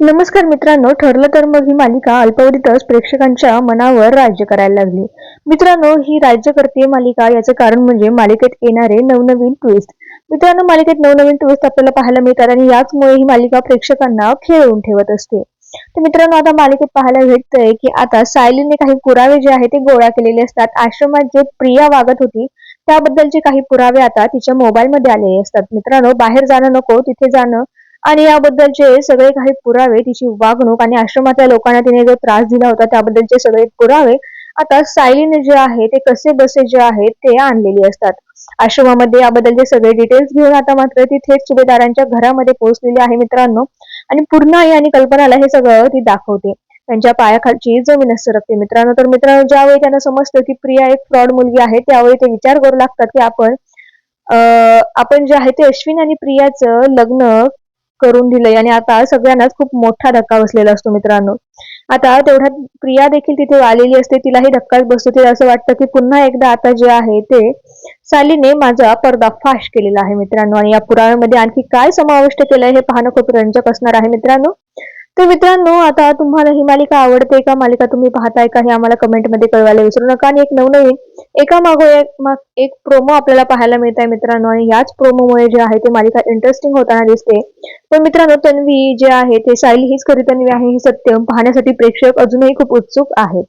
नमस्कार मित्रांनो ठरलं तर मग ही मालिका अल्पावधीतच प्रेक्षकांच्या मनावर राज्य करायला लागली. मित्रांनो ही राज्य करते मालिका याचं कारण म्हणजे मालिकेत येणारे नवनवीन ट्विस्ट मित्रांनो मालिकेत नवनवीन ट्विस्ट आपल्याला पाहायला मिळतात आणि याचमुळे ही मालिका प्रेक्षकांना खेळवून ठेवत असते. तर मित्रांनो आता मालिकेत पाहायला भेटतंय की आता सायलीने काही पुरावे जे आहेत ते गोळा केलेले असतात. आश्रमात जे प्रिया वागत होती त्याबद्दलचे काही पुरावे आता तिच्या मोबाईलमध्ये आलेले असतात. मित्रांनो बाहेर जाणं नको तिथे जाणं आणि याबद्दलचे सगळे काही पुरावे तिची वागणूक आणि आश्रमातल्या लोकांना तिने जो त्रास दिला होता त्याबद्दलचे सगळे पुरावे आता सायलीने जे आहे ते कसे बसे जे आहेत ते आणलेले असतात. आश्रमामध्ये याबद्दलचे सगळे डिटेल्स घेऊन आता मात्र ती थेट सुभेदारांच्या घरामध्ये पोहोचलेली आहे मित्रांनो. आणि पूर्ण आई आणि कल्पनाला हे सगळं ती दाखवते. त्यांच्या पायाखालची जमीन सरकते मित्रांनो. तर मित्रांनो ज्यावेळी त्यांना समजतं की प्रिया एक फ्रॉड मुलगी आहे त्यावेळी ते विचार करू लागतात की आपण अं, आपण जे आहे ते अश्विन आणि प्रियाचं लग्न करून दिलंय. आणि आता सगळ्यांनाच खूप मोठा धक्का बसलेला असतो मित्रांनो. आता तेवढ्यात प्रिया देखील तिथे आलेली असते. तिलाही धक्काच बसतो. तिला असं वाटतं की पुन्हा एकदा आता जे आहे ते सालीने माझा पर्दाफाश केलेला आहे मित्रांनो. आणि या पुराव्यामध्ये आणखी काय समाविष्ट केलंय हे पाहणं खूप रंजक असणार आहे मित्रांनो. तर मित्रांनो आता तुम्हाला ही मालिका आवडते का? मालिका तुम्ही पाहताय का? हे आम्हाला कमेंटमध्ये कळवायला विसरू नका. आणि एक नवनवीन एका मागो एक माग एक प्रोमो आपल्याला पाहायला मिळत आहे मित्रांनो. आणि याच प्रोमोमुळे जे आहे ते मालिका इंटरेस्टिंग होताना दिसते. पण मित्रांनो तन्वी जे आहे ते सायली हीच खरी तन्वी आहे हे सत्य पाहण्यासाठी प्रेक्षक अजूनही खूप उत्सुक आहेत.